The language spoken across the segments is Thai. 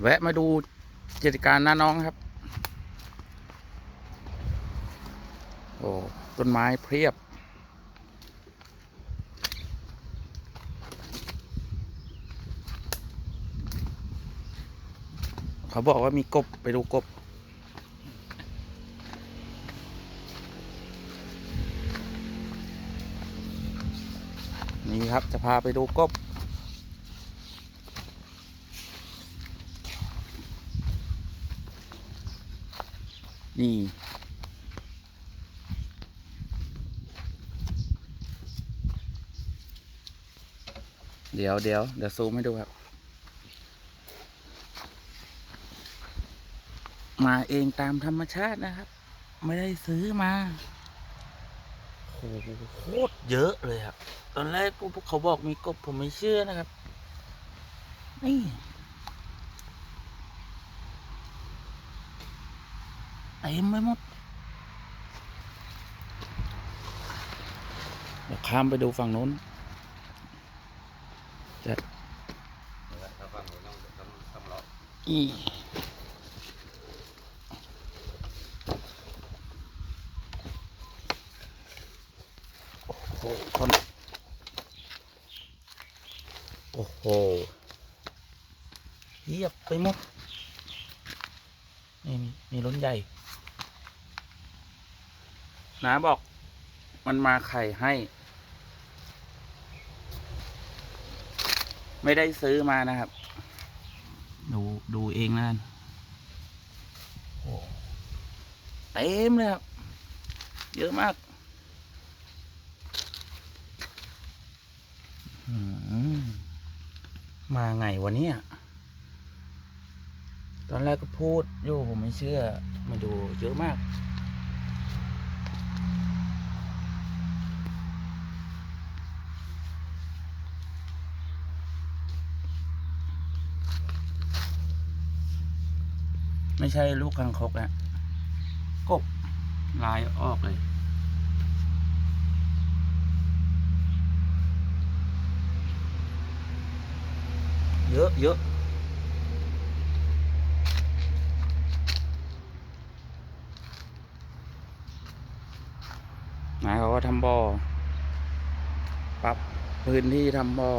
แวะมาดูกิจการน้าน้องครับ โอ้ต้นไม้เพียบ เขาบอกว่ามีกบไปดูกบนี่ครับจะพาไปดูกบ นี่ เดี๋ยวเดี๋ยวเดี๋ยวซูมให้ดูครับ มาเองตามธรรมชาตินะครับ ไม่ได้ซื้อมาโหโคตรเยอะเลยครับ ตอนแรกพวกเขาบอกมีกบผมไม่เชื่อนะครับ นี่ เต็มไปหมด เดี๋ยวข้ามไปดูฝั่งนู้นจะถ้าฟังเราต้องต้องต้องรออีโอ้โหคนโอ้โหเยียบไปหมดนี่มีมีล้นใหญ่ น้าบอกมันมาไข่ให้ ไม่ได้ซื้อมานะครับ ดูดูเองนะกันโอ้เต็มเลยครับ เยอะมากมาไงวะเนี่ยตอนแรกก็พูดอยู่ผมไม่เชื่อมาดูเยอะมาก ไม่ใช่ลูกคังคกนะกบลายออกเลยเยอะเยอะนายเขาก็ทำบ่อ ปรับพื้นที่ทำบ่อ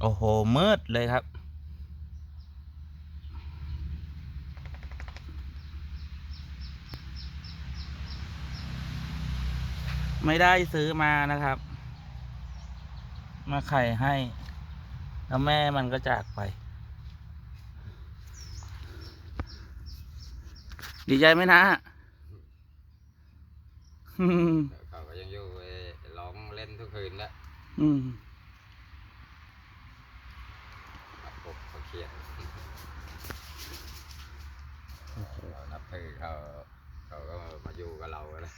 โอ้โหมืดเลยครับ ไม่ได้ซื้อมานะครับ มาไข่ให้ แล้วแม่มันก็จากไป ดีใจไหมนะอืมเขาก็ยังอยู่เอ่อร้องเล่นทุกคืนแล้วอืม ปกเขาเครียดเรานับถือเขาเขาก็มาอยู่ กับเราแล้ว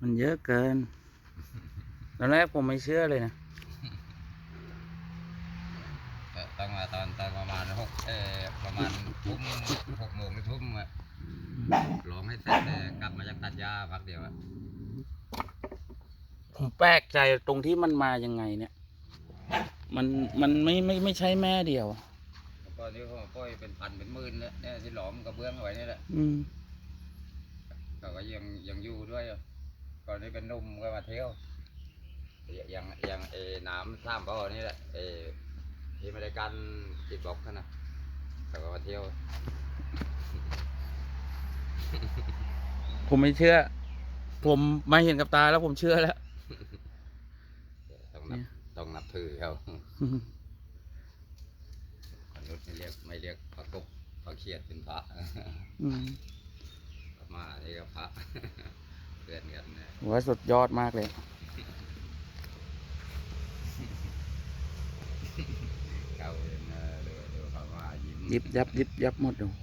มันเยอะเกิน ตอนแรกผมไม่เชื่อเลยนะแต่ตั้งมาตอนตอนประมาณหกเออประมาณทุ่มหกโมงหรือทุ่มอะร้องให้เสร็จแต่กลับมาจากตัดหญ้าพักเดียวอะผมแปลกใจตรงที่มันมายังไงเนี่ย มันมันไม่ไม่ไม่ใช่แม่เดียว ตอนนี้เขาปล่อยเป็นพันเป็นหมื่นแล้วเนี่ยที่หลอมกระเบื้องเอาไว้นี่แหละอืมเขาก็ยังยังอยู่ด้วยอะก่อนนี้เป็นหนุ่มก็มาเที่ยวยังยังเออน้ำสามบ่อนี่แหละเออที่ไม่ได้กันติดบล็อกกันนะเขาก็มาเที่ยว ผมไม่เชื่อ ผมมาเห็นกับตาแล้วผมเชื่อแล้ว ต้องนับเนี่ยต้องนับถือเขามนุษย์ ไม่เรียกไม่เรียกพระกบพระเขียดเป็นพระอืมมานี่ก็พระเพื่อนกันนะผมว่าสุดยอดมากเลยเขาเองเออเดี๋ยวเดี๋ยวเขามายิ้มยิบยับยิบยับหมดโอ้โห